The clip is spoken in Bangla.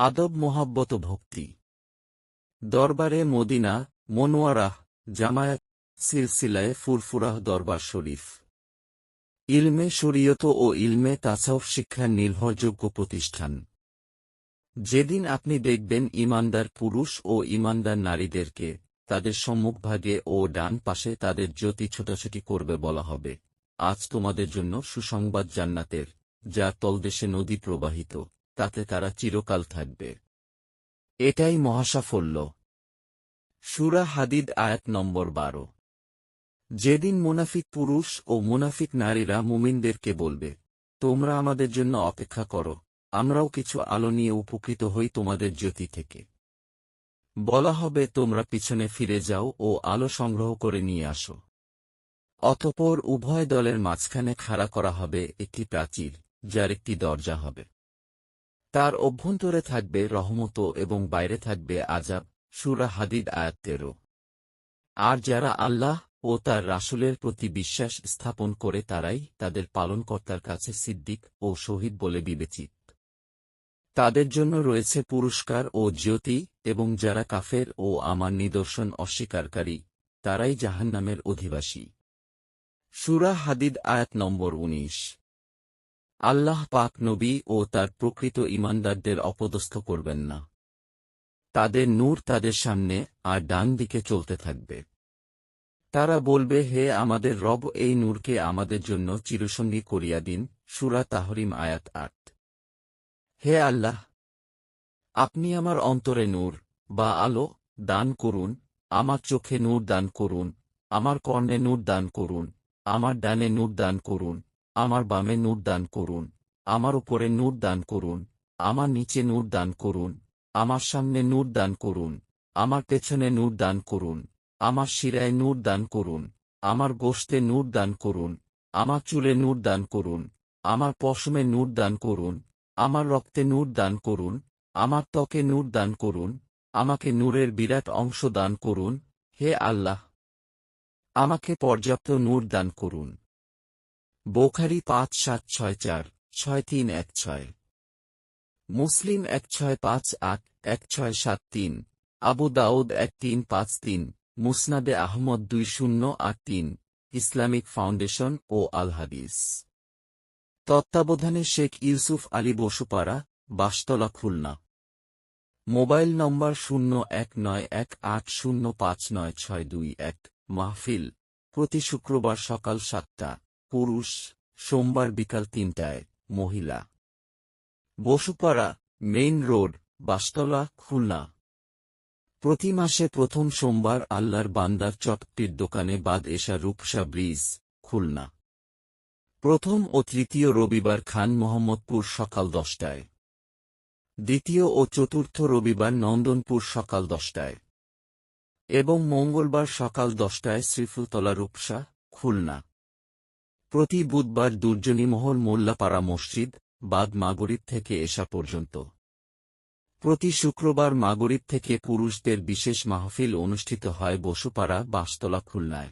আদব মোহাব্বত ভক্তি। দরবারে মদিনা, মনোয়ারাহ, জামায়াত, সিলসিলায় ফুরফুরাহ দরবার শরীফ। ইলমে শরীয়ত ও ইলমে তাসাউফ শিক্ষার নির্ভরযোগ্য প্রতিষ্ঠান। যেদিন আপনি দেখবেন ইমানদার পুরুষ ও ইমানদার নারীদেরকে তাদের সম্মুখভাগে ও ডান পাশে তাদের জ্যোতি ছোটাছুটি করবে বলা হবে। আজ তোমাদের জন্য সুসংবাদ জান্নাতের, যা তলদেশে নদী প্রবাহিত। তাতে তারা চিরকাল থাকবে। এটাই মহাসাফল্য। সুরা হাদিদ আয়াত নম্বর বারো। যেদিন মুনাফিক পুরুষ ও মুনাফিক নারীরা মুমিনদেরকে বলবে, তোমরা আমাদের জন্য অপেক্ষা করো, আমরাও কিছু আলো নিয়ে উপকৃত হই তোমাদের জ্যোতি থেকে। বলা হবে, তোমরা পিছনে ফিরে যাও ও আলো সংগ্রহ করে নিয়ে আসো। অতপর উভয় দলের মাঝখানে খাড়া করা হবে একটি প্রাচীর, যার একটি দরজা হবে। তার অভ্যন্তরে থাকবে রহমত এবং বাইরে থাকবে আজাব সুরা হাদিদ আয়াত আর যারা আল্লাহ ও তার রাসুলের প্রতি বিশ্বাস স্থাপন করে তারাই তাদের পালনকর্তার কাছে সিদ্দিক ও শহীদ বলে বিবেচিত। তাদের জন্য রয়েছে পুরস্কার ও জ্যোতি এবং যারা কাফের ও আমার নিদর্শন অস্বীকারী, তারাই জাহান্নামের অধিবাসী। সুরা হাদিদ আয়াত নম্বর উনিশ। আল্লাহ পাক নবী ও তার প্রকৃত ইমানদারদের অপদস্থ করবেন না। তাদের নূর তাদের সামনে আর ডান দিকে চলতে থাকবে। তারা বলবে, হে আমাদের রব, এই নূরকে আমাদের জন্য চিরসঙ্গী করিয়া দিন। সুরা তাহরিম আয়াত আট। হে আল্লাহ, আপনি আমার অন্তরে নূর বা আলো দান করুন, আমার চোখে নূর দান করুন, আমার কর্ণে নূর দান করুন, আমার ডানে নূর দান করুন। আমার বামে নূর দান করুন আমার উপরে নূর দান করুন আমার নিচে নূর দান করুন আমার সামনে নূর দান করুন আমার পেছনে নূর দান করুন আমার শিরায় নূর দান করুন আমার গোষ্ঠে নূর দান করুন আমার চুলে নূর দান করুন আমার পশমে নূর দান করুন আমার রক্তে নূর দান করুন আমার ত্বকে নূর দান করুন আমাকে নূরের বিরাট অংশ দান করুন হে আল্লাহ আমাকে পর্যাপ্ত নূর দান করুন বোখারি পাঁচ সাত ছয় চার, ছয় তিন এক ছয়। মুসলিম এক ছয় পাঁচ আট, এক ছয় সাত তিন। আবু দাউদ এক তিন পাঁচ তিন। মুসনাদে আহমদ দুই শূন্য আট তিন। ইসলামিক ফাউন্ডেশন ও আল হাদিস। তত্ত্বাবধানে শেখ ইউসুফ আলী বসুপাড়া, বাসতলা, খুলনা। মোবাইল নম্বর শূন্য এক নয় এক আট শূন্য পাঁচ নয় ছয় দুই এক, মাহফিল। প্রতি শুক্রবার সকাল সাতটা। পুরুষ, সোমবার বিকাল তিনটায়, মহিলা। Basupara, main road, Bastala, Khulna. প্রতি মাসে প্রথম সোমবার আল্লাহর বান্দার চটটির দোকানে বাদ এশা রূপসা ব্রিজ, খুলনা। প্রথম ও তৃতীয় রবিবার খান মোহাম্মদপুর সকাল দশটায়। দ্বিতীয় ও চতুর্থ রবিবার নন্দনপুর সকাল দশটায়। এবং মঙ্গলবার সকাল দশটায় শ্রীফুলতলা রূপসা, খুলনা। প্রতি বুধবার দুর্জনীমহল মোল্লাপাড়া মসজিদ, বাদ মাগরিব থেকে এসা পর্যন্ত। প্রতি শুক্রবার মাগরিব থেকে পুরুষদের বিশেষ মাহফিল অনুষ্ঠিত হয় বসুপাড়া বাসতলা খুলনায়।